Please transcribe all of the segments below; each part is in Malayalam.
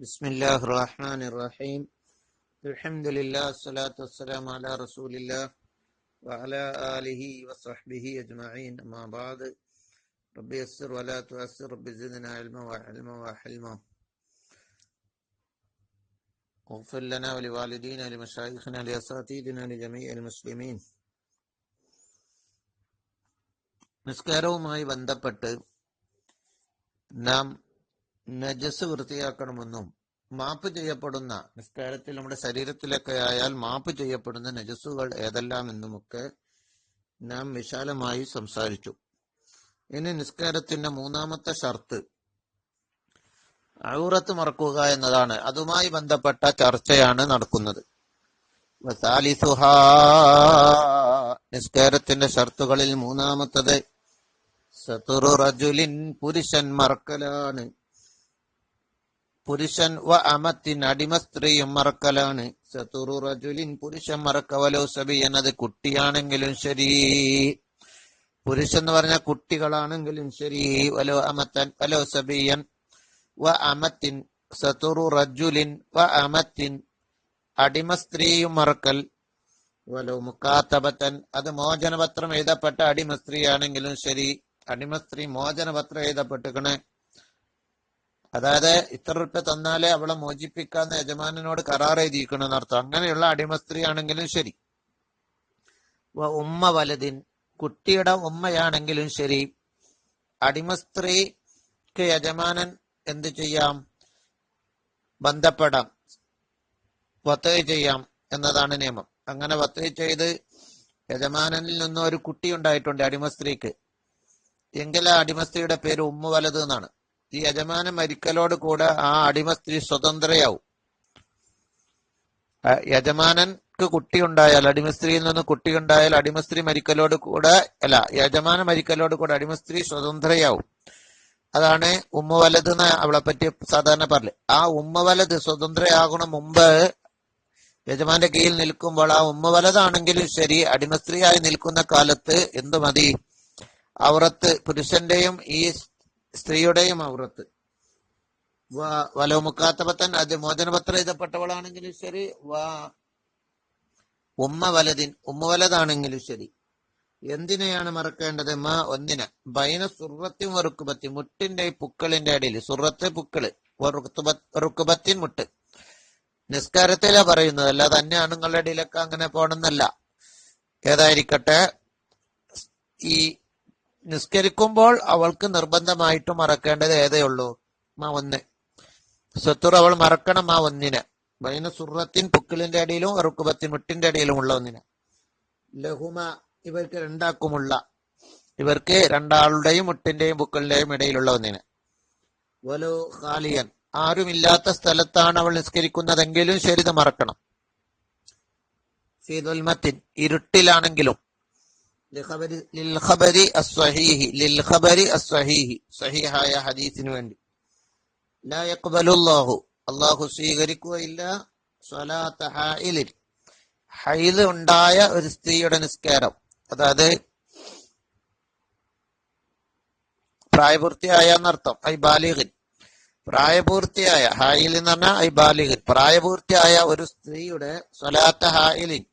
بسم الله الرحمن الرحيم الحمد لله الصلاة والسلام على رسول الله وعلى آله وصحبه أجمعين أما بعد رب يسر ولا تؤسر رب زدنا علما وحلما وحلما واغفر لنا ولوالدينا لمشايخنا لأساتذتنا لجميع المسلمين നിസ്കാരവുമായി ബന്ധപ്പെട്ട് നാം നജസ് വൃത്തിയാക്കണമെന്നും മാപ്പ് ചെയ്യപ്പെടുന്ന നിസ്കാരത്തിൽ നമ്മുടെ ശരീരത്തിലൊക്കെ ആയാൽ മാപ്പ് ചെയ്യപ്പെടുന്ന നജസ്സുകൾ ഏതെല്ലാം എന്നുമൊക്കെ നാം വിശാലമായി സംസാരിച്ചു. ഇനി നിസ്കാരത്തിന്റെ മൂന്നാമത്തെ ഷർത്ത്. ഔറത്ത് മറക്കുക എന്നതാണ്. അതുമായി ബന്ധപ്പെട്ട ചർച്ചയാണ് നടക്കുന്നത്. നിസ്കാരത്തിന്റെ ഷർത്തുകളിൽ മൂന്നാമത്തത് സതുറു റജുലിൻ പുരുഷൻ മറക്കലാണ് പുരുഷൻ വ അമത്തിൻ അടിമ സ്ത്രീയും മറക്കലാണ്. സതുറു റജുലിൻ പുരുഷൻ മറക്കവലോ സബി എന്നത് കുട്ടിയാണെങ്കിലും ശരി. പുരുഷൻ എന്ന് പറഞ്ഞ കുട്ടികളാണെങ്കിലും ശരി. വലോ അമത്തൻ വലോ സബിയൻ. വ അമത്തിൻ സതുറു റജുലിൻ വ അമത്തിൻ അടിമ സ്ത്രീയും മറക്കൽ. വലോ മുക്കാത്തബത്തൻ അത് മോചനപത്രം എഴുതപ്പെട്ട അടിമ സ്ത്രീ ആണെങ്കിലും ശരി. അടിമ സ്ത്രീ മോചനപത്രം എഴുതപ്പെട്ടിക്കണേ അതായത് ഇത്ര റുപ്യ തന്നാലേ അവളെ മോചിപ്പിക്കാന്ന് യജമാനോട് കരാർ എഴുതിയിരിക്കണം അർത്ഥം അങ്ങനെയുള്ള അടിമ സ്ത്രീ ആണെങ്കിലും ശരി ഉമ്മ വലതിൻ കുട്ടിയുടെ ഉമ്മയാണെങ്കിലും ശരി. അടിമ സ്ത്രീക്ക് യജമാനൻ എന്ത് ചെയ്യാം? ബന്ധപ്പെടാം. വത്തേ ചെയ്യാം എന്നതാണ് നിയമം. അങ്ങനെ വത്തേ ചെയ്ത് യജമാനനിൽ നിന്ന് ഒരു കുട്ടി ഉണ്ടായിട്ടുണ്ട് അടിമ സ്ത്രീക്ക് എങ്കിൽ ആ അടിമ സ്ത്രീയുടെ പേര് ഉമ്മ വലത് എന്നാണ്. ഈ യജമാനൻ മരിക്കലോട് കൂടെ ആ അടിമ സ്ത്രീ സ്വതന്ത്രയാവും. യജമാനൻക്ക് കുട്ടി ഉണ്ടായാൽ അടിമ സ്ത്രീയിൽ നിന്ന് കുട്ടി ഉണ്ടായാൽ അടിമ സ്ത്രീ മരിക്കലോട് കൂടെ അല്ല യജമാന മരിക്കലോട് കൂടെ അടിമ സ്ത്രീ സ്വതന്ത്രയാവും. അതാണ് ഉമ്മ വലത് എന്ന് അവളെ പറ്റി സാധാരണ പറയൽ ആ ഉമ്മ വലത് സ്വതന്ത്രയാകണം മുമ്പ് യജമാന്റെ കീഴിൽ നിൽക്കുമ്പോൾ ആ ഉമ്മ വലതാണെങ്കിലും ശരി അടിമസ്ത്രീയായി നിൽക്കുന്ന കാലത്ത് എന്ത് മതി അവറത്ത് പുരുഷന്റെയും ഈ സ്ത്രീയുടെയും ഔറത്ത്. വലോ മുക്കാത്തപത്തൻ അത് മോചനപത്രം എഴുതപ്പെട്ടവളാണെങ്കിലും ശരി വാ ഉമ്മ വലതിൻ ഉമ്മ വലതാണെങ്കിലും ശരി. എന്തിനെയാണ് മറക്കേണ്ടത്? മാ ഒന്നിന്. ബൈന സുറത്തിൻ വറുക്കുബത്തി മുട്ടിന്റെ പുക്കളിന്റെ അടിയിൽ. സുറത്ത് പുക്കൾ റുക്കുബത്തിൻ മുട്ട്. നിസ്കാരത്തിലാ പറയുന്നത്. അല്ലാതെ അന്യ ആണുങ്ങളുടെ ഇടയിലൊക്കെ അങ്ങനെ പോണെന്നല്ല. ഏതായിരിക്കട്ടെ? ഈ നിസ്കരിക്കുമ്പോൾ അവൾക്ക് നിർബന്ധമായിട്ട് മറക്കേണ്ടത് ഏതേയുള്ളൂ മാ ഒന്ന്. സ്വത്തുർ അവൾ മറക്കണം ആ ഒന്നിനെ. ബൈന സുറത്തിൻ പുക്കിളിന്റെ അടിയിലും റുക്കുബത്തിൻ മുട്ടിന്റെ അടിയിലും ഉള്ള ഒന്നിനെ. ലഹുമ ഇവർക്ക് രണ്ടാക്കുമുള്ള. ഇവർക്ക് രണ്ടാളുടെയും മുട്ടിന്റെയും പുക്കളിന്റെയും ഇടയിലുള്ള ഒന്നിനെ. വലു ഖാലിയൻ. ആരുമില്ലാത്ത സ്ഥലത്താണ് അവൾ നിസ്കരിക്കുന്നതെങ്കിലും ശരിത് മറക്കണം. ഇരുട്ടിലാണെങ്കിലും. സഹിഹായ ഹദീസിന് വേണ്ടി. അള്ളാഹു സ്വീകരിക്കുകയില്ല. ഉണ്ടായ ഒരു സ്ത്രീയുടെ നിസ്കാരം. അതായത് പ്രായപൂർത്തിയായ എന്നർത്ഥം ഐ ബാലിഹൻ പ്രായപൂർത്തിയായ ഹായിൽ എന്ന് പറഞ്ഞാൽ ഐ ബാലിഹൻ പ്രായപൂർത്തിയായ ഒരു സ്ത്രീയുടെ സ്വലാത്ത ഹായിലിൻ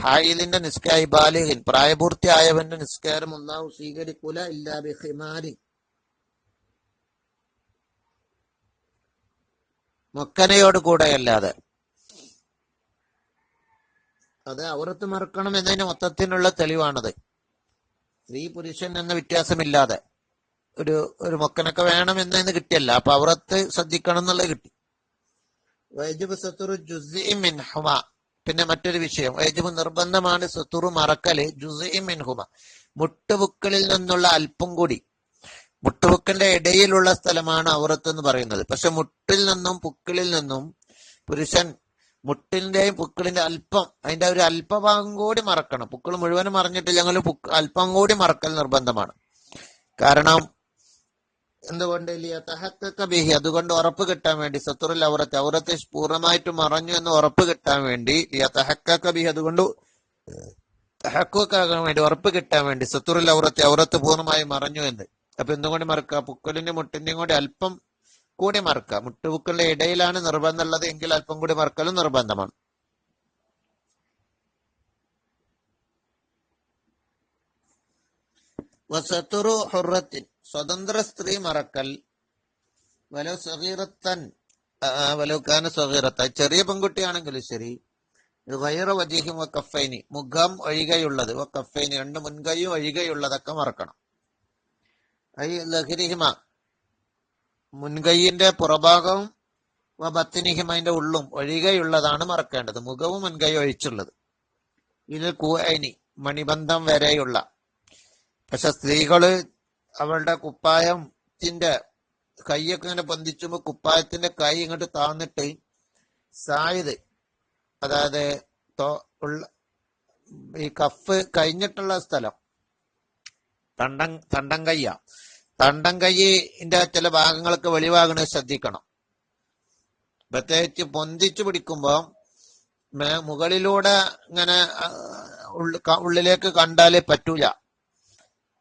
ഹായിലിന്റെ നിസ്കായി ബാലിഹിൻ പ്രായപൂർത്തിയായവന്റെ നിസ്കാരം ഒന്നാവ് സ്വീകരിക്കൂല ഇല്ലാ ബിഹിമാരി മൊക്കനയോട് കൂടെയല്ലാതെ. അത് ഔറത്ത് മറക്കണം എന്നതിന് മൊത്തത്തിനുള്ള തെളിവാണത്. സ്ത്രീ പുരുഷൻ എന്ന വ്യത്യാസമില്ലാതെ ഒരു ഒരു മൊക്കനൊക്കെ വേണം എന്നതിന് കിട്ടിയല്ല. അപ്പൊ ഔറത്ത് ശ്രദ്ധിക്കണം എന്നുള്ളത് കിട്ടി. വൈജബ് സത്തുറു മിൻഹുമ പിന്നെ മറ്റൊരു വിഷയം. ഏജുമു നിർബന്ധമാണ് സത്തുറു മറക്കൽ ജുസൈമിൻഹുമ മുട്ടുപുക്കളിൽ നിന്നുള്ള അല്പം കൂടി. മുട്ടുപുക്കിന്റെ ഇടയിലുള്ള സ്ഥലമാണ് ഔറത്ത് എന്ന് പറയുന്നത്. പക്ഷെ മുട്ടിൽ നിന്നും പുക്കിളിൽ നിന്നും പുരുഷൻ മുട്ടിന്റെയും പുക്കിളിന്റെ അല്പം അതിന്റെ ഒരു അല്പഭാഗം കൂടി മറക്കണം. പുക്കൾ മുഴുവനും മറിഞ്ഞിട്ടില്ലെങ്കിലും അല്പം കൂടി മറക്കൽ നിർബന്ധമാണ്. കാരണം എന്തുകൊണ്ട് ബിഹി? അതുകൊണ്ട് ഉറപ്പ് കിട്ടാൻ വേണ്ടി സത്തുറുൽ ഔറത്ത് ഔറത്ത് പൂർണമായിട്ട് മറഞ്ഞു എന്ന് ഉറപ്പ് കിട്ടാൻ വേണ്ടി ബിഹി അതുകൊണ്ട് തഹക്കുക്കാകാൻ വേണ്ടി ഉറപ്പ് കിട്ടാൻ വേണ്ടി സത്തുറുൽ ഔറത്ത് ഔറത്ത് പൂർണമായി മറഞ്ഞു എന്ന്. അപ്പൊ എന്തുകൊണ്ട് മറക്കുക? പുക്കലിന്റെ മുട്ടിന്റെയും കൂടി അല്പം കൂടി മറക്കുക. മുട്ടുപുക്കളുടെ ഇടയിലാണ് നിർബന്ധമുള്ളത് എങ്കിൽ അല്പം കൂടി മറക്കലും നിർബന്ധമാണ്. വസത്തുറു ഹുറത്തിൻ. സ്വതന്ത്ര സ്ത്രീ മറക്കൽ വലോ സഹീറത്തൻ വലോക്കാന സഹീറത്ത ചെറിയ പെൺകുട്ടിയാണെങ്കിലും ശരി. വൈറ വജീഹിം കഫൈനി മുഖം ഒഴികെയുള്ളത് കഫൈനി രണ്ട് മുൻകൈയും ഒഴികെയുള്ളതൊക്കെ മറക്കണം. ഐ ലഹരിഹിമ. മുൻകൈയിന്റെ പുറഭാഗവും ബത്തിനിഹിമ അതിന്റെ ഉള്ളും ഒഴികെയുള്ളതാണ് മറക്കേണ്ടത്. മുഖവും മുൻകൈ ഒഴിച്ചുള്ളത്. ഇത് കൂഐനി മണിബന്ധം വരെയുള്ള. പക്ഷെ സ്ത്രീകൾ അവളുടെ കുപ്പായത്തിന്റെ കൈയൊക്കെ ഇങ്ങനെ ബന്ധിച്ചുമ്പോ കുപ്പായത്തിന്റെ കൈ ഇങ്ങോട്ട് താന്നിട്ട് സായത് അതായത് ഈ കഫ് കഴിഞ്ഞിട്ടുള്ള സ്ഥലം തണ്ടം തണ്ടം കയ്യ തണ്ടം കൈയിന്റെ ചില ഭാഗങ്ങളൊക്കെ വെളിവാകണ ശ്രദ്ധിക്കണം. പ്രത്യേകിച്ച് പൊന്തിച്ചു പിടിക്കുമ്പോ മുകളിലൂടെ ഇങ്ങനെ ഉള്ളിലേക്ക് കണ്ടാലേ പറ്റൂല.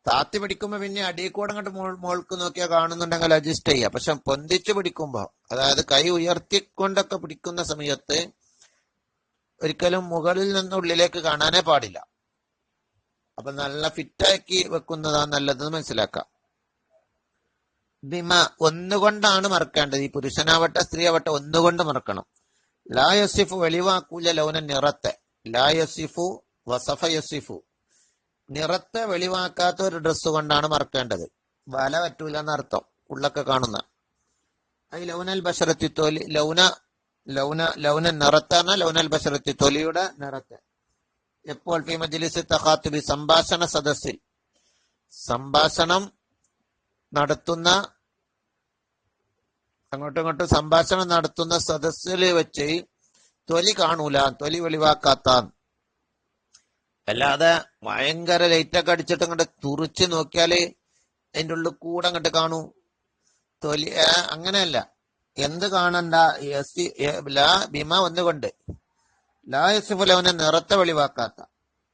താത്തി പിടിക്കുമ്പോ പിന്നെ അടിയിൽ കൂടെ അങ്ങോട്ട് മോൾ- മോൾക്ക് നോക്കിയാൽ കാണുന്നുണ്ടെങ്കിൽ അഡ്ജസ്റ്റ് ചെയ്യാം. പക്ഷെ പൊന്തിച്ചു പിടിക്കുമ്പോ അതായത് കൈ ഉയർത്തിക്കൊണ്ടൊക്കെ പിടിക്കുന്ന സമയത്ത് ഒരിക്കലും മുകളിൽ നിന്ന് ഉള്ളിലേക്ക് കാണാനേ പാടില്ല. അപ്പൊ നല്ല ഫിറ്റാക്കി വെക്കുന്നതാണ് നല്ലതെന്ന് മനസ്സിലാക്കാം. ബിമ ഒന്നുകൊണ്ടാണ് മറക്കേണ്ടത്? ഈ പുരുഷനാവട്ടെ സ്ത്രീ ആവട്ടെ ഒന്നുകൊണ്ട് മറക്കണം. ലാ യസിഫു വെളിവാക്കൂല ലൗന നിറത്തെ. ലാ യസിഫു വസഫ യസിഫു. നിറത്തെ വെളിവാക്കാത്ത ഒരു ഡ്രസ്സ് കൊണ്ടാണ് മറക്കേണ്ടത്. വല പറ്റൂല എന്നർത്ഥം ഉള്ളൊക്കെ കാണുന്ന. ഐ ലൗനൽ ബഷറത്തി തോലി ലൗന ലൗന ലൗന നിറത്താണ് ലൗനൽ ബഷറത്തി തൊലിയുടെ നിറത്തെ. എപ്പോൾ ഫി മജ്ലിസ് തഹാത്തുബി സംഭാഷണ സദസ്സിൽ? സംഭാഷണം നടത്തുന്ന അങ്ങോട്ടും ഇങ്ങോട്ടും സംഭാഷണം നടത്തുന്ന സദസ്സിൽ വെച്ച് തൊലി കാണൂല തൊലി വെളിവാക്കാത്ത അല്ലാതെ ഭയങ്കര ലൈറ്റൊക്കെ അടിച്ചിട്ട് അങ്ങോട്ട് തുറിച്ച് നോക്കിയാൽ അതിന്റെ ഉള്ളിൽ കൂടെ അങ്ങോട്ട് കാണൂ. തൊലി അങ്ങനെയല്ല. എന്ത് കാണണ്ട? എസ് ലാ ബിമ ഒന്നുകൊണ്ട്. ലാ യസിഫു ലവനെ നിറത്തെ വെളിവാക്കാത്ത.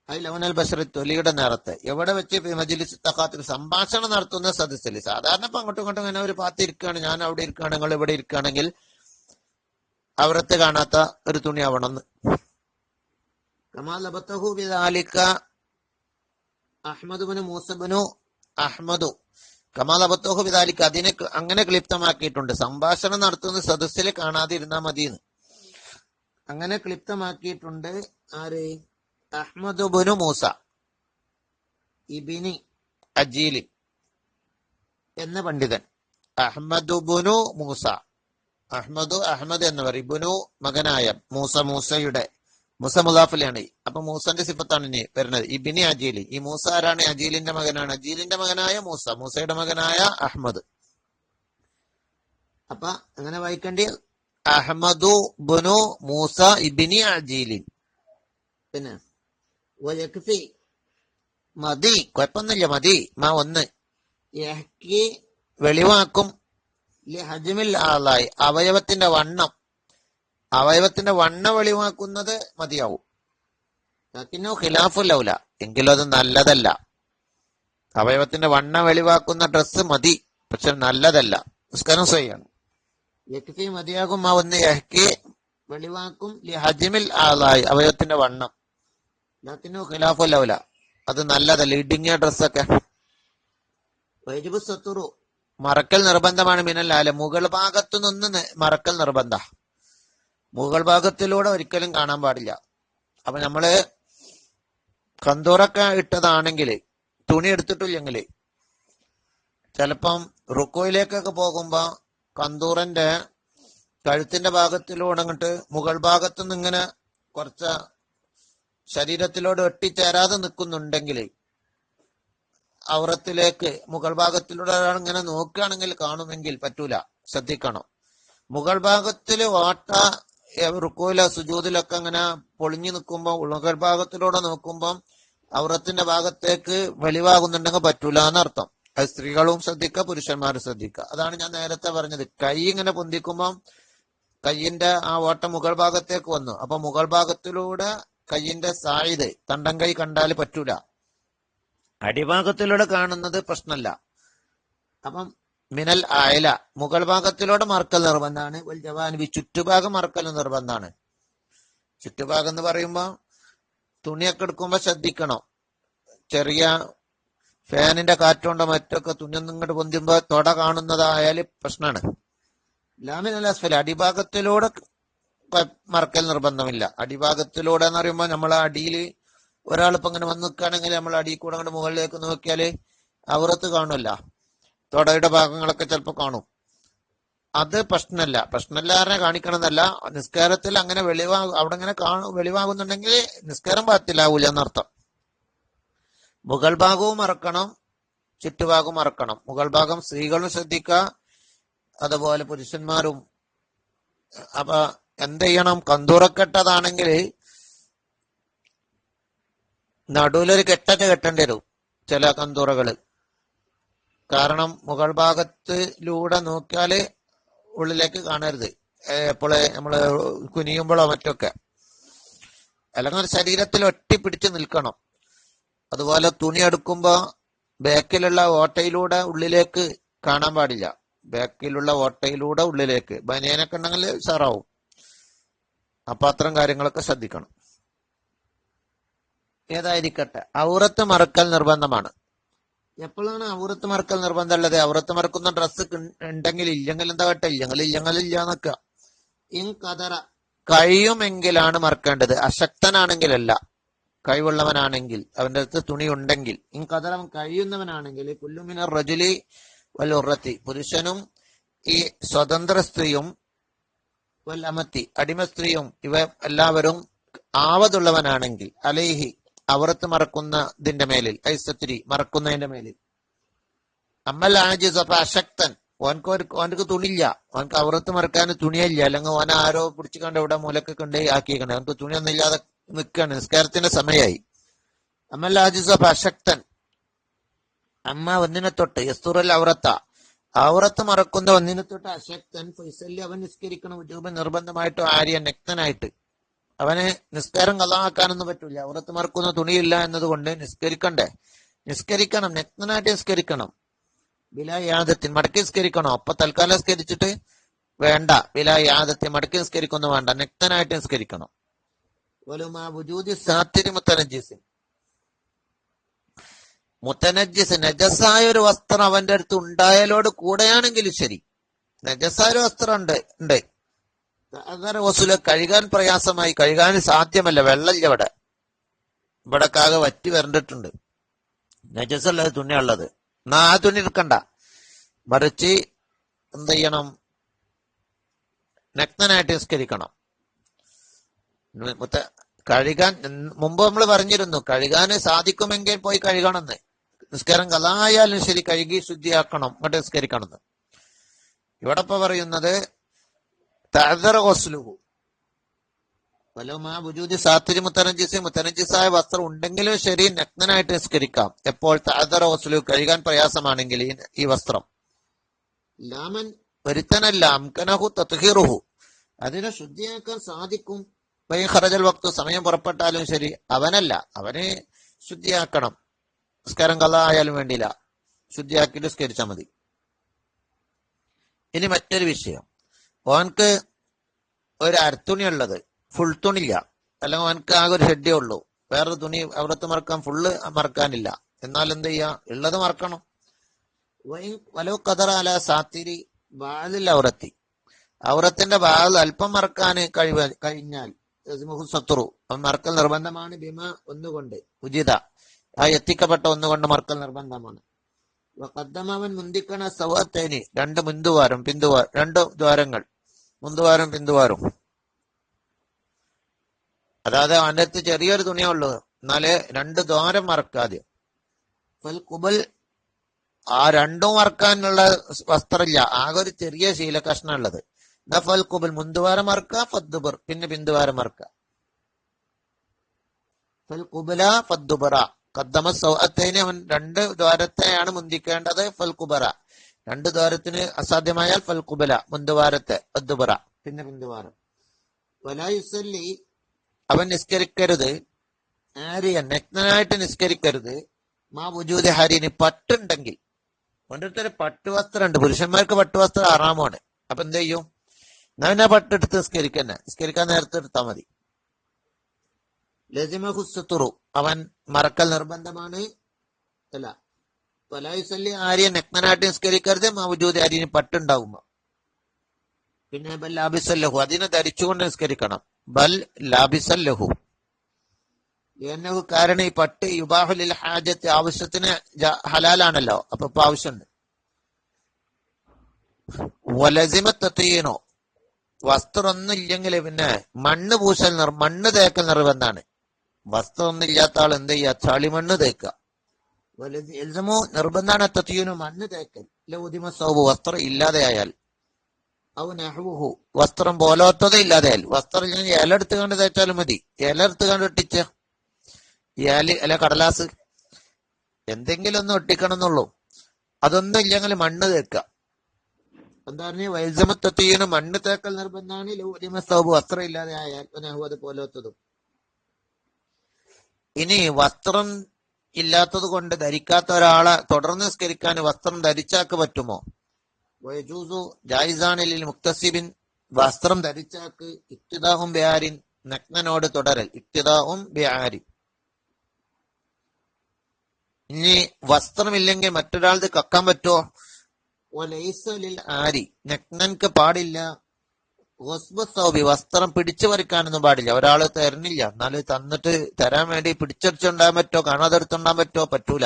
അത് ലവനൽ ബഷറി തൊലിയുടെ നിറത്ത്. എവിടെ വെച്ച് മജിലിസ് തഖാത്തിൽ സംഭാഷണം നടത്തുന്ന സദസ്സിൽ സാധാരണ ഇപ്പൊ അങ്ങോട്ടും ഇങ്ങോട്ടും ഇങ്ങനെ ഒരു ഇരിക്കുകയാണ് ഞാൻ അവിടെ ഇരിക്കുകയാണ് നിങ്ങൾ ഇവിടെ ഇരിക്കുകയാണെങ്കിൽ അവിടത്തെ കാണാത്ത ഒരു തുണി ബിദാലിക അഹ്മദ് ബിനു മൂസ ബിനു അഹ്മദു കമാ ലബത്തഹു ബിദാലിക അതിനെ അങ്ങനെ ക്ലിപ്തമാക്കിയിട്ടുണ്ട്. സംഭാഷണം നടത്തുന്ന സദസ്സിൽ കാണാതിരുന്നാ മതിയെന്ന്. അങ്ങനെ ക്ലിപ്തമാക്കിയിട്ടുണ്ട് ആര്? അഹ്മദ് ബിനു മൂസ. ഇബിനി അജീലി എന്ന പണ്ഡിതൻ. അഹ്മദുബുനു മൂസ. അഹ്മദ് അഹ്മദ് എന്നവർ ഇബുനു മകനായ മൂസ മൂസയുടെ മൂസ മുലാഫിലാണ് അപ്പൊ മൂസന്റെ സിഫത്താണ് ഇനി വരുന്നത്. ഈ ബിനി അജീലി. ഈ മൂസ ആരാണ്? അജീലിന്റെ മകനാണ്. അജീലിന്റെ മകനായ മൂസ. മൂസയുടെ മകനായ അഹമ്മദ് അപ്പൊ അങ്ങനെ വായിക്കേണ്ടി അഹമ്മദു ബുനു മൂസ ഇബിനി അജീലിൻ പിന്നെ മതി കുഴപ്പമൊന്നുമില്ല. മതി മാ ഒന്ന്. വെളിവാക്കും. അവയവത്തിന്റെ വണ്ണം. അവയവത്തിന്റെ വണ്ണ വെളിവാക്കുന്നത് മതിയാവും. പിന്നെ ഖിലാഫ് ലൗല. എങ്കിലും അത് നല്ലതല്ല. അവയവത്തിന്റെ വണ്ണ വെളിവാക്കുന്ന ഡ്രസ്സ് മതി പക്ഷെ നല്ലതല്ല. നിസ്കാരം സ്വയാണ് യക്ഫി മതിയാകും ആ ഒന്ന് യഹ്കി വെളിവാക്കും. ഹജിമിൽ ആളായി അവയവത്തിന്റെ വണ്ണം. പിന്നെ ഖിലാഫ് ലൗല. അത് നല്ലതല്ല. ഇടുങ്ങിയ ഡ്രസ്സൊക്കെ. വൈജുബ് സത്തുറു. മറക്കൽ നിർബന്ധമാണ് മിനല്ലാല മുകൾ ഭാഗത്തു നിന്ന് മറക്കൽ നിർബന്ധ. മുകൾ ഭാഗത്തിലൂടെ ഒരിക്കലും കാണാൻ പാടില്ല. അപ്പൊ നമ്മൾ കന്തൂറൊക്കെ ഇട്ടതാണെങ്കിൽ തുണി എടുത്തിട്ടില്ലെങ്കിൽ ചിലപ്പം റുക്കോയിലേക്കൊക്കെ പോകുമ്പോ കന്തൂറിന്റെ കഴുത്തിന്റെ ഭാഗത്തിലൂടെ അങ്ങോട്ട് മുകൾ ഭാഗത്തുനിന്ന് ഇങ്ങനെ കുറച്ച് ശരീരത്തിലോട് ഒട്ടിച്ചേരാതെ നിൽക്കുന്നുണ്ടെങ്കിൽ ഔറത്തിലേക്ക് മുകൾ ഭാഗത്തിലൂടെ ഇങ്ങനെ നോക്കുകയാണെങ്കിൽ കാണുമെങ്കിൽ പറ്റൂല. ശ്രദ്ധിക്കണം. മുകൾ ഭാഗത്തിൽ ഓട്ട റുക്കോയില സുജൂതിലൊക്കെ അങ്ങനെ പൊളിഞ്ഞു നിൽക്കുമ്പോൾ ഉള്ളകൾ ഭാഗത്തിലൂടെ നോക്കുമ്പം ഔറത്തിന്റെ ഭാഗത്തേക്ക് വെളിവാകുന്നുണ്ടെങ്കിൽ പറ്റൂല എന്നർത്ഥം. അത് സ്ത്രീകളും ശ്രദ്ധിക്കുക പുരുഷന്മാരും ശ്രദ്ധിക്കുക. അതാണ് ഞാൻ നേരത്തെ പറഞ്ഞത്. കൈ ഇങ്ങനെ പൊന്തിക്കുമ്പോൾ കയ്യിന്റെ ആ ഓട്ടം മുകൾ ഭാഗത്തേക്ക് വന്നു. അപ്പൊ മുകൾ ഭാഗത്തിലൂടെ കയ്യിന്റെ സായിത് തണ്ടൻ കൈ കണ്ടാൽ പറ്റൂല. അടിഭാഗത്തിലൂടെ കാണുന്നത് പ്രശ്നമല്ല. അപ്പം മിനൽ ആയല മുകൾ ഭാഗത്തിലൂടെ മറക്കൽ നിർബന്ധമാണ്. വൽ ജവാനിബി ചുറ്റുഭാഗം മറക്കൽ നിർബന്ധമാണ്. ചുറ്റുഭാഗം എന്ന് പറയുമ്പോ തുണിയൊക്കെ എടുക്കുമ്പോ ശ്രദ്ധിക്കണം. ചെറിയ ഫാനിന്റെ കാറ്റുകൊണ്ടോ മറ്റൊക്കെ തുണിയൊന്നും ഇങ്ങോട്ട് പൊന്തുമ്പോ തൊട കാണുന്നതായാൽ പ്രശ്നമാണ്. ലാമിനൽ അസ്ഫൽ അടിഭാഗത്തിലൂടെ മറക്കൽ നിർബന്ധമില്ല. അടിഭാഗത്തിലൂടെ എന്ന് പറയുമ്പോ നമ്മളെ അടിയിൽ ഒരാളിപ്പോ ഇങ്ങനെ വന്ന് നിൽക്കുകയാണെങ്കിൽ നമ്മൾ അടിയിൽ കൂടെ അങ്ങോട്ട് മുകളിലേക്ക് നോക്കിയാൽ അവറത്ത് കാണുമല്ല തൊടയുടെ ഭാഗങ്ങളൊക്കെ ചിലപ്പോൾ കാണും. അത് പ്രശ്നമല്ല. പ്രശ്നമില്ലാതെ കാണിക്കണമെന്നല്ല നിസ്കാരത്തിൽ അങ്ങനെ വെളിവാ അവിടെ അങ്ങനെ കാണും വെളിവാകുന്നുണ്ടെങ്കിൽ നിസ്കാരം പാത്തിലാവൂല എന്നർത്ഥം. മുഗൾ ഭാഗവും മറക്കണം ചുറ്റുഭാഗവും മറക്കണം. മുഗൾ ഭാഗം സ്ത്രീകളും ശ്രദ്ധിക്കുക അതുപോലെ പുരുഷന്മാരും. അപ്പൊ എന്ത് ചെയ്യണം കന്തൂറക്കെട്ടതാണെങ്കിൽ നടുവിലൊരു കെട്ടൊക്കെ കെട്ടേണ്ടി വരും ചില കന്തൂറകൾ. കാരണം മുകൾ ഭാഗത്തിലൂടെ നോക്കിയാൽ ഉള്ളിലേക്ക് കാണരുത്. എപ്പോഴേ നമ്മൾ കുനിയുമ്പോഴോ മറ്റൊക്കെ. അല്ലെങ്കിൽ ശരീരത്തിൽ ഒട്ടിപ്പിടിച്ച് നിൽക്കണം. അതുപോലെ തുണി എടുക്കുമ്പോ ബാക്കിലുള്ള ഓട്ടയിലൂടെ ഉള്ളിലേക്ക് കാണാൻ പാടില്ല. ബാക്കിലുള്ള ഓട്ടയിലൂടെ ഉള്ളിലേക്ക്. ബനിയനൊക്കെ ഉണ്ടെങ്കിൽ സാറാവും അപ്പൊ അത്തരം കാര്യങ്ങളൊക്കെ ശ്രദ്ധിക്കണം. ഏതായിരിക്കട്ടെ? ഔറത്ത് മറക്കൽ നിർബന്ധമാണ്. എപ്പോഴാണ് ഔറത്ത് മറക്കൽ നിർബന്ധമുള്ളത് ഔറത്ത് മറക്കുന്ന ഡ്രസ്സ് ഉണ്ടെങ്കിൽ ഇല്ലെങ്കിൽ എന്താ കേട്ട? ഇല്ലെങ്കിൽ ഇല്ലെങ്കിൽ ഇല്ല എന്നൊക്കെ. ഇൻ കതറ കഴിയുമെങ്കിലാണ് മറക്കേണ്ടത്. അശക്തനാണെങ്കിലല്ല. കഴിവുള്ളവനാണെങ്കിൽ അവന്റെ അടുത്ത് തുണി ഉണ്ടെങ്കിൽ ഇൻ കതറ കഴിയുന്നവനാണെങ്കിൽ കുല്ലുമിന റജുലി വലുറത്തി പുരുഷനും ഈ സ്വതന്ത്ര സ്ത്രീയും വല്ലമത്തി അടിമ സ്ത്രീയും ഇവ എല്ലാവരും ആവതുള്ളവനാണെങ്കിൽ അലേഹി അവറത്ത് മറക്കുന്നതിന്റെ മേലിൽ ഐസത്തിരി മറക്കുന്നതിന്റെ മേലിൽ. അമ്മൽ ആജിസ് അപ്പൊ അശക്തൻ ഓനക്ക് ഒരു ഓനക്ക് തുണിയില്ല. ഓനക്ക് അവറത്ത് മറക്കാൻ തുണിയില്ല. അല്ലെങ്കിൽ ഓന ആരോ പിടിച്ചു കണ്ട ഇവിടെ മൂലക്ക് ഉണ്ട് ആക്കിയേക്കണേ. ഓനക്ക് തുണിയൊന്നും ഇല്ലാതെ നിൽക്കുകയാണ് നിസ്കാരത്തിന്റെ സമയമായി. അമ്മൽ ആജിസ് അപ്പൊ അശക്തൻ അമ്മ ഒന്നിനെ തൊട്ട് യസ്തുറൽ അവറത്ത. അവറത്ത് മറക്കുന്ന ഒന്നിനെ തൊട്ട് അശക്തൻ. ഫൈസല്ലി അവൻ നിസ്കരിക്കണം. ഉജൂബ് നിർബന്ധമായിട്ടും ആര്യ നഗ്നനായിട്ട്. അവന് നിസ്കാരം കള്ളാക്കാനൊന്നും പറ്റില്ല ഉറത്ത് മറക്കുന്ന തുണിയില്ല എന്നതുകൊണ്ട് നിസ്കരിക്കണ്ടേ? നിസ്കരിക്കണം. നഗ്നനായിട്ട് നിസ്കരിക്കണം. വിലായാദത്തിൻ മടക്കി നിസ്കരിക്കണോ? അപ്പൊ തൽക്കാലം നിസ്കരിച്ചിട്ട് വേണ്ട. ബിലാ യാദത്തിൽ മടക്കി നിസ്കരിക്കൊന്നും വേണ്ട. നഗ്നനായിട്ട് നിസ്കരിക്കണം. മുത്തനജ്ജിസ് നജസായ ഒരു വസ്ത്രം അവന്റെ അടുത്ത് ഉണ്ടായാലോട് കൂടെയാണെങ്കിലും ശരി. നജസായ ഒരു വസ്ത്രം ഉണ്ട്. ഉണ്ട്. അങ്ങനെ വസൂല കഴുകാൻ പ്രയാസമായി. കഴുകാൻ സാധ്യമല്ല. വെള്ളമില്ല ഇവിടെ. ഇവിടെ കാകെ വറ്റി വരണ്ടിട്ടുണ്ട്. നജസുള്ളത് തുണിയുള്ളത്. എന്നാ ആ തുണി എടുക്കണ്ട. മറിച്ച് എന്ത് ചെയ്യണം? നഗ്നനായിട്ട് നിസ്കരിക്കണം. കഴുകാൻ മുമ്പ് നമ്മൾ പറഞ്ഞിരുന്നു കഴുകാൻ സാധിക്കുമെങ്കിൽ പോയി കഴുകണമെന്ന്. നിസ്കാരം കലായാലും ശരി കഴുകി ശുദ്ധിയാക്കണം ഇങ്ങോട്ട് നിസ്കരിക്കണമെന്ന്. ഇവിടെ ഇപ്പൊ പറയുന്നത് തഅദറ ഗുസ്ലുഹു. വലമാ ബുജൂദി സാത്തിരി മുത്തനഞ്ചിസ് മുത്തനജിസായ വസ്ത്രം ഉണ്ടെങ്കിലും ശരി നഗ്നനായിട്ട് നിസ്കരിക്കാം. എപ്പോൾ തഅദറ ഗുസ്ലു കഴുകാൻ പ്രയാസമാണെങ്കിൽ ഈ വസ്ത്രം. ലാമൻ വരുത്തനല്ല അംകനഹു തത്ഹീറുഹു. അതിനെ ശുദ്ധിയാക്കാൻ സാധിക്കും. വൈ ഖറജൽ വക്തു സമയം പുറപ്പെട്ടാലും ശരി. അവനല്ല അവനെ ശുദ്ധിയാക്കണം. നിസ്കാരം കഥ ആയാലും വേണ്ടിയില്ല. ശുദ്ധിയാക്കി നിസ്കരിച്ചാൽ മതി. ഇനി മറ്റൊരു വിഷയം. ഓൻക്ക് ഒരു അരത്തുണി ഉള്ളത് ഫുൾ തുണിയില്ല. അല്ലെങ്കിൽ ഓൻക്ക് ആകെ ഒരു ഹെഡേ ഉള്ളൂ. വേറൊരു തുണി അവിടത്ത് മറക്കാൻ ഫുള്ള് മറക്കാനില്ല. എന്നാൽ എന്ത് ചെയ്യാ? ഉള്ളത് മറക്കണം. വലോ കതറാല സാത്തിരി ബാലിൽ ഔറത്തി. ഔറത്തിന്റെ ബാൽ അല്പം മറക്കാൻ കഴിവ കഴിഞ്ഞാൽ സത്തുറു അവൻ മറക്കൽ നിർബന്ധമാണ്. ഭീമ ഒന്നുകൊണ്ട്. ഉചിത. ആ എത്തിക്കപ്പെട്ട ഒന്നുകൊണ്ട് മറക്കൽ നിർബന്ധമാണ്. കദ്ദമാവൻ മുന്തിക്കണ സൗഹത്തേനി. രണ്ട് മുന്തുവാരം പിന്തുവാരം രണ്ട് ദ്വാരങ്ങൾ. മുന്തുവാരം പിന്തുവാരും. അതായത് അടുത്ത് ചെറിയൊരു തുണിയേ ഉള്ളൂ എന്നാൽ രണ്ട് ദ്വാരം മറക്കാതെ. ഫൽ കുബൽ ആ രണ്ടും മറക്കാനുള്ള വസ്ത്രമില്ല. ആകെ ഒരു ചെറിയ ശീല കഷ്ണം ഉള്ളത് ഫൽ കുബൽ മുന്തുവാരം മറക്ക ഫദ്ദുബർ പിന്നെ പിന്തുവാരം മറക്ക. ഫൽ കുബല ഫദ്ദുബറ. കദ്ദമ സൗഅത്തേനെ അവൻ രണ്ട് ദ്വാരത്തെയാണ് മുന്തിക്കേണ്ടത് ഫൽ കുബറ. രണ്ട് ദ്വാരത്തിന് അസാധ്യമായാൽ ഫൽ കുബല മുന്തുവാരത്തെ അദ്ദുബറ. പിന്നെ മുന്തുവാരം വലായുസല്ലി അവൻ നിസ്കരിക്കരുത്. ആര്യൻ നഗ്നനായിട്ട് നിസ്കരിക്കരുത്. മാ വുജൂദ് ഹരിന് പട്ടുണ്ടെങ്കിൽ. അവന്റെ പട്ടുവസ്ത്രമുണ്ട് പുരുഷന്മാർക്ക് പട്ടുവസ്ത്രം ആറാമാണ്. അപ്പൊ എന്ത് ചെയ്യും? നവന പട്ടെടുത്ത് നിസ്കരിക്കന്നെ. നിസ്കരിക്കാൻ നേരത്തെ എടുത്താൽ മതി. ലസിമഹുസുറു അവൻ മറക്കൽ നിർബന്ധമാണ്. അല്ല പലായുസല്ലി ആര്യ നഗ്നനായിട്ട് നിസ്കരിക്കരുത് മൗജൂദ് ആര്യന് പട്ടുണ്ടാവുമ്പോ പിന്നെ ബൽ ലാബിസല്ലഹു അതിനെ ധരിച്ചുകൊണ്ട് നിസ്കരിക്കണം. ബൽ ലാബിസല്ലഹു എന്നഹു കാരണം ഈ പട്ട് യുബാഹുലിൽ ഹാജത്ത് ആവശ്യത്തിന് ഹലാലാണല്ലോ അപ്പൊ ഇപ്പൊ ആവശ്യമുണ്ട്. വലസിമത്തീനോ വസ്ത്രം ഒന്നും ഇല്ലെങ്കിൽ പിന്നെ മണ്ണ് പൂശൽ മണ്ണ് തേക്കൽ നിർബന്ധാണ് വസ്ത്രം ഒന്നും ഇല്ലാത്ത ആൾ എന്ത് ചെയ്യാ? ചളിമണ്ണ് തേക്കുക. എൽസമോ നിർബന്ധാണ് തത്തീനു മണ്ണ് തേക്കൽ. ലൗദിമ സൗബ് വസ്ത്രം ഇല്ലാതെയായാൽ. അവ നഹ്വുഹു വസ്ത്രം പോലാത്തത് ഇല്ലാതെയാൽ. വസ്ത്രം ഞാൻ ഇല എടുത്ത് കണ്ട് തേച്ചാലും മതി. ഇല എടുത്ത് കണ്ട് ഒട്ടിച്ച. ഇല അല്ല കടലാസ്. എന്തെങ്കിലും ഒന്ന് ഒട്ടിക്കണം എന്നുള്ളൂ. അതൊന്നും ഇല്ലെങ്കിൽ മണ്ണ് തേക്കുക. എന്താണ് വൈസമത്വത്തിന് മണ്ണ് തേക്കൽ നിർബന്ധമാണ് ലൗദിമ സൗബ് വസ്ത്രം ഇല്ലാതെ ആയാൽ അത് പോലോത്തതും. ഇനി വസ്ത്രം ഇല്ലാത്തത് കൊണ്ട് ധരിക്കാത്ത ഒരാളെ തുടർന്ന് നിസ്കരിക്കാൻ വസ്ത്രം ധരിച്ചാക്ക് പറ്റുമോ? മുക്തസിബിൻ. വസ്ത്രം ധരിച്ചാക്ക് ഇക്തിദാഹും ബിഹാരിൻ നഗ്നനോട് തുടരൽ. ഇക്തിദാഹും ബിഹാരി ഇനി വസ്ത്രമില്ലെങ്കിൽ മറ്റൊരാൾക്ക് കക്കാൻ പറ്റുമോ? ഒലൈസലിൽ ആരി. നഗ്നൻക്ക് പാടില്ല. ഹൊസ്ബസൗബി വസ്ത്രം പിടിച്ചു പറിക്കാനൊന്നും പാടില്ല. ഒരാൾ തരുന്നില്ല എന്നാൽ തന്നിട്ട് തരാൻ വേണ്ടി പിടിച്ചടിച്ചുണ്ടാൻ പറ്റോ കാണാതെടുത്തുണ്ടാൻ പറ്റോ പറ്റൂല.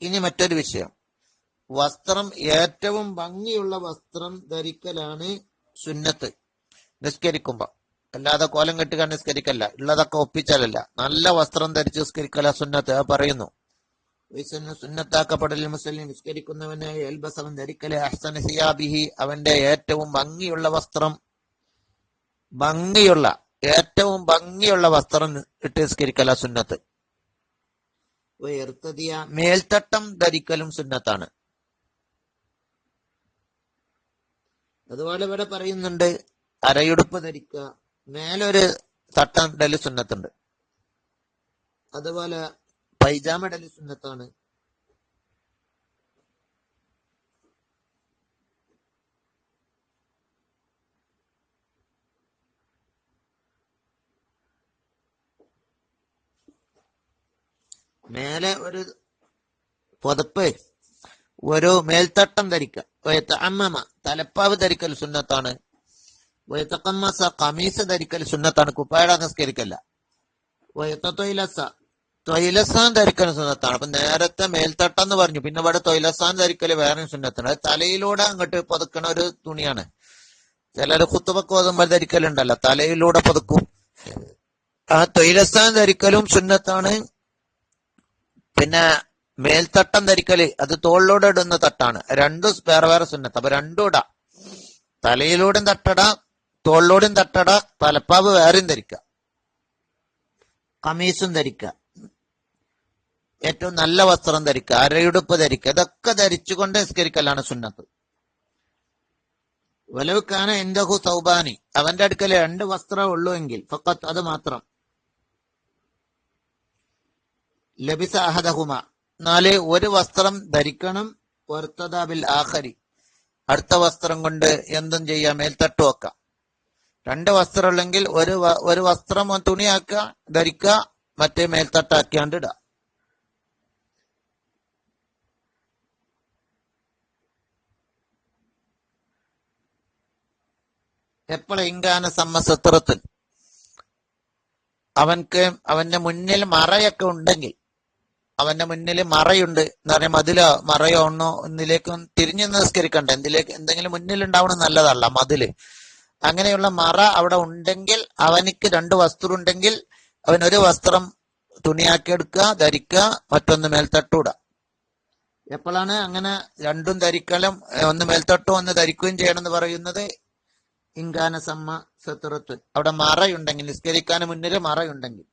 ഇനി മറ്റൊരു വിഷയം. വസ്ത്രം ഏറ്റവും ഭംഗിയുള്ള വസ്ത്രം ധരിക്കലാണ് സുന്നത്ത്. നിസ്കരിക്കുമ്പോ. അല്ലാതെ കോലം കെട്ടുക നിസ്കരിക്കല്ല. ഉള്ളതൊക്കെ ഒപ്പിച്ചാലല്ല. നല്ല വസ്ത്രം ധരിച്ച് നിസ്കരിക്കല സുന്നത്ത്. പറയുന്നു. വയസ്സന് സുന്നത്താക്കപ്പെടലിൽ മുസ്ലിം നിസ്കരിക്കുന്നവന് എൽബസവൻ ധരിക്കലെ അഹ്സന സിയാബിഹി അവന്റെ ഏറ്റവും ഭംഗിയുള്ള വസ്ത്രം ഭംഗിയുള്ള ഏറ്റവും ഭംഗിയുള്ള വസ്ത്രം ഇട്ട് നിസ്കരിക്കല സുന്നത്ത്. ഉയർത്തതിയ മേൽത്തട്ടം ധരിക്കലും സുന്നത്താണ്. അതുപോലെ ഇവിടെ പറയുന്നുണ്ട് അരയുടുപ്പ് ധരിക്കുക മേലൊരു തട്ടം ഇടൽ സുന്നത്തുണ്ട്. അതുപോലെ പൈജാമ ഇടൽ സുന്നത്താണ്. മേലെ ഒരു പുതപ്പ് ഒരു മേൽത്തട്ടം ധരിക്കുക അമ്മമ തലപ്പാവ് ധരിക്കൽ സുന്നത്താണ്. വയത്തക്കമ്മസ കമീസ് ധരിക്കൽ സുന്നത്താണ്. കുപ്പായ നിസ്കരിക്കല്ല വയത്തൊയിലസ തൊയിലസാൻ ധരിക്കൽ സുന്നത്താണ്. അപ്പൊ നേരത്തെ മേൽത്തട്ടം എന്ന് പറഞ്ഞു. പിന്നെ ഇവിടെ തൊയിലസാൻ ധരിക്കൽ വേറെ സുന്നത്താണ്. അത് തലയിലൂടെ അങ്ങോട്ട് പുതുക്കണ ഒരു തുണിയാണ്. ചിലര് കുത്തുബക്ക് ഓതുമ്പോൾ ധരിക്കലുണ്ടല്ലോ. തലയിലൂടെ പുതുക്കും. ആ തൊയിലസാൻ ധരിക്കലും സുന്നത്താണ്. പിന്നെ മേൽത്തട്ടം ധരിക്കൽ അത് തോളിലൂടെ ഇടുന്ന തട്ടാണ്. രണ്ടും വേറെ വേറെ സുന്നത്ത്. അപ്പൊ രണ്ടും ഇടാം. തലയിലൂടെയും തട്ടട തോളിലൂടെയും തട്ടട തലപ്പാവ് വേറെയും ധരിക്കുക കമീസും ധരിക്കുക ഏറ്റവും നല്ല വസ്ത്രം ധരിക്കുക അരയുടുപ്പ് ധരിക്കുക ഇതൊക്കെ ധരിച്ചുകൊണ്ട് നിസ്കരിക്കലാണ് സുന്നത്ത്. വലവുക്കാന എന്തഹു സൗബാനി. അവന്റെ അടുക്കൽ രണ്ട് വസ്ത്രം ഉള്ളൂ എങ്കിൽ ഫക്കത്ത് അത് മാത്രം. ലബിസ അഹദഹുമ. നാല് ഒരു വസ്ത്രം ധരിക്കണം വർത്തതാബിൽ ആഹരി അടുത്ത വസ്ത്രം കൊണ്ട് എന്തും ചെയ്യാം മേൽത്തട്ട് വെക്കാം. രണ്ട് വസ്ത്രം ഉള്ളെങ്കിൽ ഒരു ഒരു വസ്ത്രം തുണിയാക്കുക ധരിക്കുക മറ്റേ മേൽത്തട്ടാക്കിയാണ്ട് ഇടുക. എപ്പോഴെങ്കാന സമ്മസത്രത്തിൽ? അവൻക്ക് അവന്റെ മുന്നിൽ മറയൊക്കെ ഉണ്ടെങ്കിൽ അവന്റെ മുന്നിൽ മറയുണ്ട് എന്ന് പറയുമ്പോൾ മതിലോ? മറയോ ഒന്നോ ഒന്നിലേക്കും തിരിഞ്ഞു നിസ്കരിക്കണ്ട. എന്തിലേക്ക്? എന്തെങ്കിലും മുന്നിൽ ഉണ്ടാവണം നല്ലതല്ല മതിൽ. അങ്ങനെയുള്ള മറ അവിടെ ഉണ്ടെങ്കിൽ അവനിക്ക് രണ്ട് വസ്ത്രം ഉണ്ടെങ്കിൽ അവൻ ഒരു വസ്ത്രം തുണിയാക്കി എടുക്കുക ധരിക്കുക മറ്റൊന്ന് മേൽത്തട്ടൂടുക എപ്പോഴാണ് അങ്ങനെ രണ്ടും ധരിക്കലും ഒന്ന് മേൽത്തട്ടും ഒന്ന് ധരിക്കുകയും ചെയ്യണം എന്ന് പറയുന്നത് ഇങ്കാന സമ്മ സത്തുറത്ത് അവിടെ മറയുണ്ടെങ്കിൽ നിസ്കരിക്കാൻ മുന്നിൽ മറയുണ്ടെങ്കിൽ.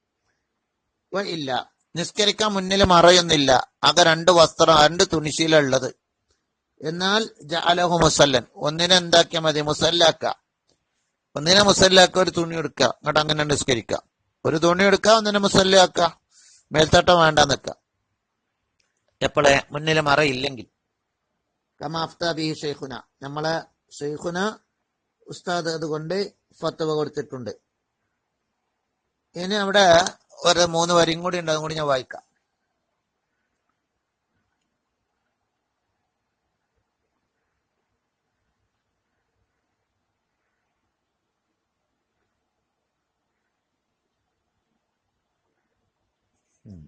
ഇല്ല. നിസ്കരിക്കാൻ മുന്നിൽ മറയൊന്നില്ല. ആകെ രണ്ട് വസ്ത്രം രണ്ട് തുണിശീലുള്ളത് എന്നാൽ ജാലഹു മുസല്ലൻ. ഒന്നിനെ എന്താക്കിയാൽ മതി? മുസല്ലാക്ക. ഒന്നിനെ മുസല്ലാക്ക ഒരു തുണി എടുക്കുക എന്നിട്ട് അങ്ങനെ നിസ്കരിക്ക. ഒരു തുണി എടുക്കുക ഒന്നിനെ മുസല്ലാക്ക. മേൽത്തട്ടം വേണ്ട നിൽക്കുക എപ്പോഴേ മുന്നിൽ മറയില്ലെങ്കിൽ. കമാഫ്ത ബി ഷെയ്ഖുന. നമ്മളെ ഷെയ്ഖുന ഉസ്താദ് അതുകൊണ്ട് ഫത്തവ കൊടുത്തിട്ടുണ്ട്. ഇനി അവിടെ ഒരു മൂന്ന് വരിയും കൂടി ഉണ്ട് അതും കൂടി ഞാൻ വായിക്കാം.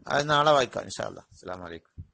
അത് നാളെ വായിക്കാം ഇൻഷാ അല്ലാ അസ്സലാമു അലൈക്കും.